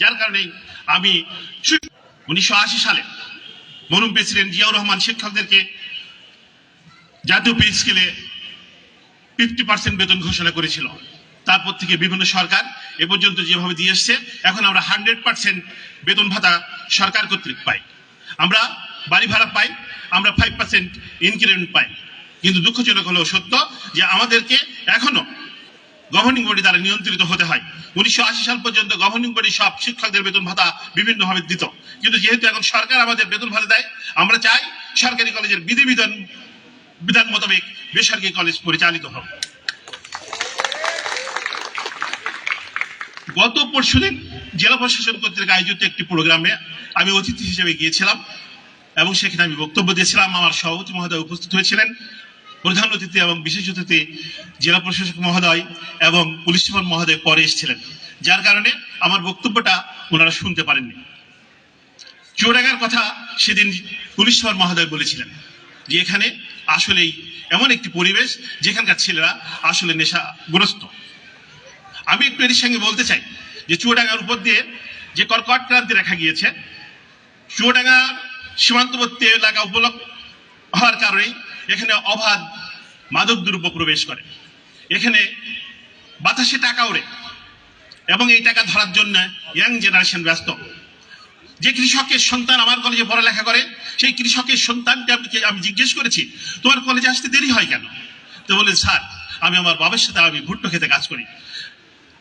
যার কারণে আমি উনিশশো আশি সালে মরুম প্রেসিডেন্ট জিয়াউর রহমান শিক্ষকদেরকে জাতীয় পে স্কেলে ফিফটি পার্সেন্ট বেতন ঘোষণা করেছিল। তারপর থেকে বিভিন্ন সরকার এ পর্যন্ত যেভাবে দিয়ে এসছে, এখন আমরা হান্ড্রেড পার্সেন্ট বেতন ভাতা সরকার কর্তৃক পাই। আমরা বাড়ি ভাড়া পাই, আমরা ফাইভ পার্সেন্ট ইনক্রিমেন্ট পাই। কিন্তু দুঃখজনক হলেও সত্য যে আমাদেরকে এখনও গভর্নিং বডি দ্বারা নিয়ন্ত্রিত হতে হয়। উনিশশো আশি সাল পর্যন্ত গভর্নিং বডি সব শিক্ষকদের বেতন ভাতা বিভিন্নভাবে দিত। কিন্তু যেহেতু এখন সরকার আমাদের বেতন ভাতা দেয়, আমরা চাই সরকারি কলেজের বিধিবিধান, বিধান মোতাবেক বেসরকারি কলেজ পরিচালিত হোক। গত পরশুদিন জেলা প্রশাসন কর্তৃক আয়োজিত একটি প্রোগ্রামে আমি অতিথি হিসেবে গিয়েছিলাম এবং সেখানে আমি বক্তব্য দিয়েছিলাম। আমার সভাপতি মহোদয় উপস্থিত হয়েছিলেন। প্রধান অতিথি এবং বিশেষ অতিথি জেলা প্রশাসক মহোদয় এবং পুলিশ সুপার মহোদয় পরে এসেছিলেন। যার কারণে আমার বক্তব্যটা ওনারা শুনতে পারেননি। চোরাগার কথা সেদিন পুলিশ সুপার মহোদয় বলেছিলেন যে এখানে আসলেই এমন একটি পরিবেশ যেখানকার ছেলেরা আসলে নেশাগ্রস্ত। আমি একটু এর সঙ্গে বলতে চাই যে চুয়াডাঙ্গার উপর দিয়ে যে কর্কট ক্রান্তি দেখা গিয়েছে চুয়াডাঙ্গা সীমান্তবর্তী এলাকা উপলক্ষ হওয়ার কারণেই এখানে অবাধ মাদক দ্রব্য প্রবেশ করে। এখানে বাতাসে টাকা ওড়ে এবং এই টাকা ধরার জন্য ইয়াং জেনারেশন ব্যস্ত। যে কৃষকের সন্তান আমার কলেজে পড়ালেখা করে, সেই কৃষকের সন্তানকে আমি আমি জিজ্ঞেস করেছি, তোমার কলেজে আসতে দেরি হয় কেন? তো বলে স্যার, আমি আমার বাবার সাথে আমি ভুট্টো খেতে কাজ করি।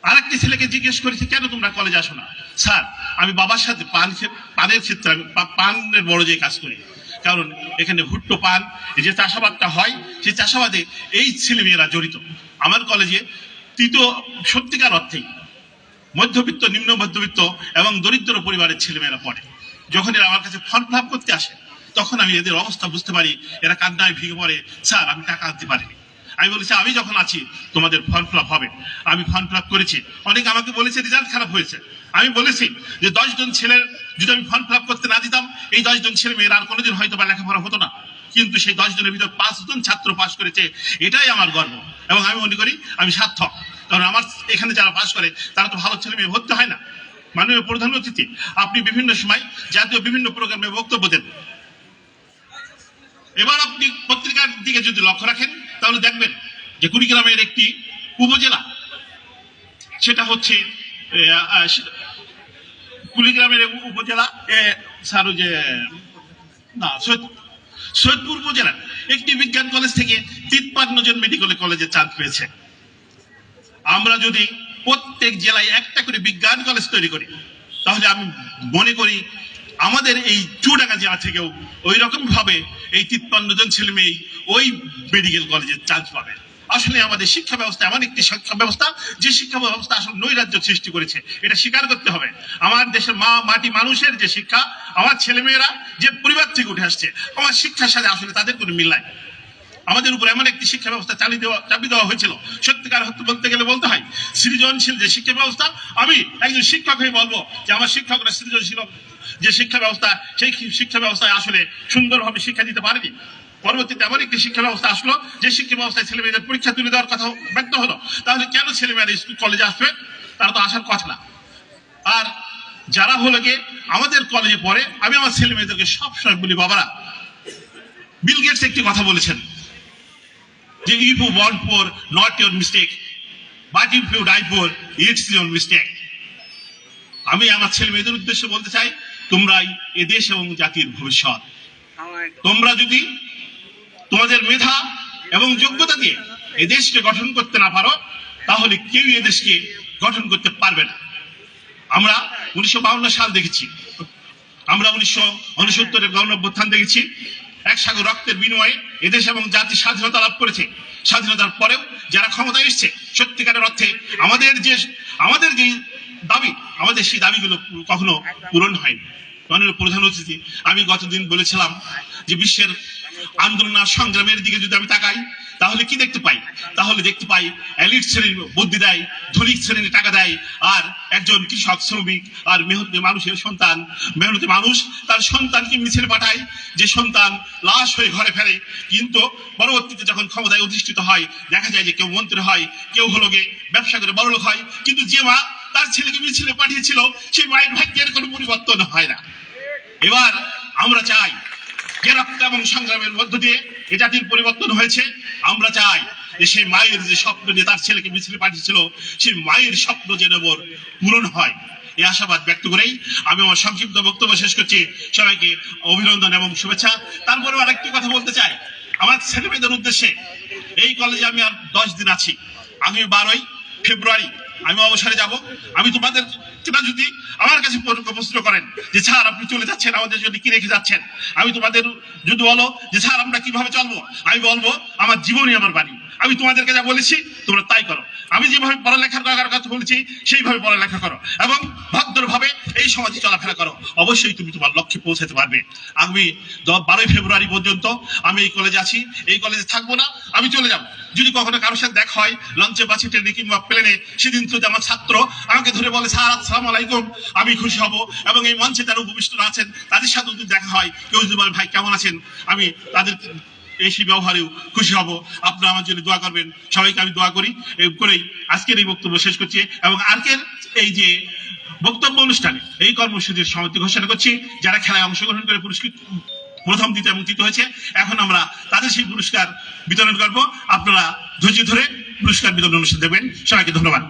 আরেকটি ছেলেকে জিজ্ঞেস করেছি, কেন তোমরা কলেজে আসো না? স্যার, আমি বাবার সাথে পান পানের ক্ষেত্রে আমি পানের বড় যে কাজ করি কারণ এখানে ভুট্টো পান যে চাষাবাদটা হয়, সেই চাষাবাদে এই ছেলেমেয়েরা জড়িত। আমার কলেজে তৃতীয় সত্যিকার অর্থেই মধ্যবিত্ত, নিম্ন মধ্যবিত্ত এবং দরিদ্র পরিবারের ছেলেমেয়েরা পড়ে। যখন এরা আমার কাছে ফর্ম ফ্লাপ করতে আসে, তখন আমি এদের অবস্থা বুঝতে পারি, এরা কান্নায় ভিগে পড়ে, স্যার, আমি টাকা আনতে পারিনি। আমি বলেছি, আমি যখন আছি, তোমাদের ফর্ম ফিল হবে। আমি ফর্ম ফিল করেছি। অনেকে আমাকে বলেছে, রেজাল্ট খারাপ হয়েছে। আমি বলেছি যে দশজন ছেলের যদি আমি ফর্ম ফিল করতে না দিতাম, এই দশজন ছেলে মেয়েরা আর কোনোদিন হয়তো বা লেখাপড়া হতো না। কিন্তু সেই দশ জনের ভিতর পাঁচজন ছাত্র পাশ করেছে। এটাই আমার গর্ব। এবং আমি মনে করি, আমি সার্থক। কারণ আমার এখানে যারা পাশ করে, তারা তো ভালো ছেলে মেয়ে ভর্তি হয় না। মাননীয় প্রধান অতিথি, আপনি বিভিন্ন সময় জাতীয় বিভিন্ন প্রোগ্রামে বক্তব্য দেন। এবার আপনি পত্রিকার দিকে যদি লক্ষ্য রাখেন তাহলে দেখবেন যে কুড়িগ্রামের একটি উপজেলা, সেটা হচ্ছে কুড়িগ্রামের উপজেলা স্যার যে, না, সৈয়দ- সৈয়দপুর উপজেলার একটি বিজ্ঞান কলেজ থেকে তিপ্পান্ন জন মেডিকেল কলেজে চান্স পেয়েছে। আমরা যদি প্রত্যেক জেলায় একটা করে বিজ্ঞান কলেজ তৈরি করি, তাহলে আমি মনে করি আমাদের এই চুয়াডাঙ্গা জেলা থেকেও ওই রকম ভাবে এই তিপ্পান্ন জন ছেলে মেয়ে ওই মেডিকেল কলেজে চান্স পাবে। আসলে আমাদের শিক্ষা ব্যবস্থা এমন একটি শিক্ষা ব্যবস্থা, যে শিক্ষা ব্যবস্থা আসলে নৈরাজ্য সৃষ্টি করেছে, এটা স্বীকার করতে হবে। আমার দেশের মা, মাটি মানুষের যে শিক্ষা, আমার ছেলেমেয়েরা যে পরিবার থেকে উঠে আসছে, আমার শিক্ষার সাথে আসলে তাদের কোনো মিল নাই। আমাদের উপর এমন একটি শিক্ষা ব্যবস্থা চালিয়ে দেওয়া, চাপিয়ে দেওয়া হয়েছিল। সত্যিকার বলতে গেলে বলতে হয়, সৃজনশীল যে শিক্ষা ব্যবস্থা, আমি একজন শিক্ষক হয়ে বলব যে আমার শিক্ষকরা সৃজনশীল যে শিক্ষা ব্যবস্থা সেই শিক্ষা ব্যবস্থায় আসলে সুন্দরভাবে শিক্ষা দিতে পারেনি পরবর্তীতে এমন একটি শিক্ষা ব্যবস্থা আসলো যে শিক্ষা ব্যবস্থায় ছেলে মেয়েদের পরীক্ষা তুলে দেওয়ার কথা ব্যক্ত হলো তাহলে কেন ছেলে মেয়েরা স্কুল কলেজে আসবে তারা তো আসার কথা না আর যারা হলো গিয়ে আমাদের কলেজে পড়ে আমি আমার ছেলে মেয়েদেরকে সবসময় বলি বাবারা বিল গেটস একটি কথা বলেছেন যে if you want poor, not your mistake. But if you die poor, it's your mistake. আমি আমার ছেলে মেয়েদের উদ্দেশ্যে বলতে চাই তোমরাই এদেশ এবং জাতির ভবিষ্যৎ। তোমরা যদি তোমাদের মেধা এবং যোগ্যতা দিয়ে এ দেশকে গঠন করতে না পারো তাহলে কেউ এদেশকে গঠন করতে পারবে না। আমরা উনিশশো বাউন্ন সাল দেখেছি। আমরা উনিশশো উনসত্তরের গণঅভ্যুত্থান দেখেছি। এক সাগর রক্তের বিনিময়ে এদেশ এবং জাতি স্বাধীনতা লাভ করেছে। স্বাধীনতার পরেও যারা ক্ষমতায় এসছে সত্যিকারের অর্থে আমাদের যে আমাদের যে দাবি আমাদের সেই দাবিগুলো কখনো পূরণ হয়নি। মাননীয় প্রধান অতিথি আমি গতদিন বলেছিলাম যে বিশ্বের আন্দোলন আর সংগ্রামের দিকে যদি আমি তাকাই তাহলে কি দেখতে পাই? তাহলে দেখতে পাই এলিট শ্রেণির বুদ্ধি দেয় ধনিক শ্রেণির টাকা দেয় আর একজন কৃষক শ্রমিক আর মেহনতি মানুষের সন্তান। মেহনতি মানুষ তার সন্তানকে মিছিল পাঠায় যে সন্তান লাশ হয়ে ঘরে ফেরে কিন্তু পরবর্তীতে যখন ক্ষমতায় অধিষ্ঠিত হয় দেখা যায় যে কেউ মন্ত্রী হয় কেউ হলো গে ব্যবসা করে বড়লোক হয়। কিন্তু যে মা তার ছেলেকে মিছিলে পাঠিয়েছিল, সেই মায়ের ভাগ্যের কোনো পরিবর্তন হয় না। এবার আমরা চাই যে রক্ত এবং সংগ্রামের মধ্য দিয়ে এ জাতির পরিবর্তন হয়েছে। আমরা চাই যে সেই মায়ের যে স্বপ্ন নিয়ে তার ছেলেকে মিছিলে পাঠিয়েছিল, সেই মায়ের স্বপ্ন যেন পূরণ হয় এই আশাবাদ ব্যক্ত করেই আমি আমার সংক্ষিপ্ত বক্তব্য শেষ করছি। সবাইকে অভিনন্দন এবং শুভেচ্ছা। তারপরে আরেকটি কথা বলতে চাই। আমার ছেলে মেয়েদের উদ্দেশ্যে এই কলেজে আমি আর দশ দিন আছি। আমি বারোই ফেব্রুয়ারি আমি অবসরে যাব। আমি তোমাদের সেটা যদি আমার কাছে প্র- প্রশ্ন করেন যে, স্যার, আপনি চলে যাচ্ছেন, আমাদের জন্য কি রেখে যাচ্ছেন? আমি তোমাদের যদি বলো যে, স্যার, আমরা কীভাবে চলবো? আমি বলব, আমার জীবনই আমার বাড়ি। আমি তোমাদেরকে যা বলেছি, তোমরা তাই করো। আমি যেভাবে পড়ালেখা করার কথা বলেছি, সেইভাবে পড়ালেখা করো। এবং ভদ্রভাবে এই সমাজে চলাফেরা করো। অবশ্যই তুমি তোমার লক্ষ্যে পৌঁছাতে পারবে। আমি বারোই ফেব্রুয়ারি পর্যন্ত আমি এই কলেজে আছি। এই কলেজে থাকব না। আমি চলে যাব। যদি কখনো কারোর সাথে দেখা হয় লঞ্চে বাসে ট্রেনে কিংবা প্লেনে সেদিন যদি আমার ছাত্র আমাকে ধরে বলে, স্যার, আসসালাম আলাইকুম। আমি খুশি হব। এবং এই মঞ্চে যারা উপবিষ্টরা আছেন। তাদের সাথে যদি দেখা হয়, কেউ যদি বলে, ভাই, কেমন আছেন? আমি তাদের এই ব্যবহারেও খুশি হব। আপনারা আমার জন্য দোয়া করবেন। সবাইকে আমি দোয়া করি। করেই আজকের এই বক্তব্য শেষ করছি এবং আজকের এই যে বক্তব্য অনুষ্ঠানে এই কর্মসূচির সমাপ্তি ঘোষণা করছি। যারা খেলায় অংশগ্রহণ করে পুরস্কৃত প্রথম, দ্বিতীয় এবং তৃতীয় হয়েছে, এখন আমরা তাদের সেই পুরস্কার বিতরণ করব। আপনারা ধৈর্য ধরে পুরস্কার বিতরণ অনুষ্ঠান দেবেন। সবাইকে ধন্যবাদ।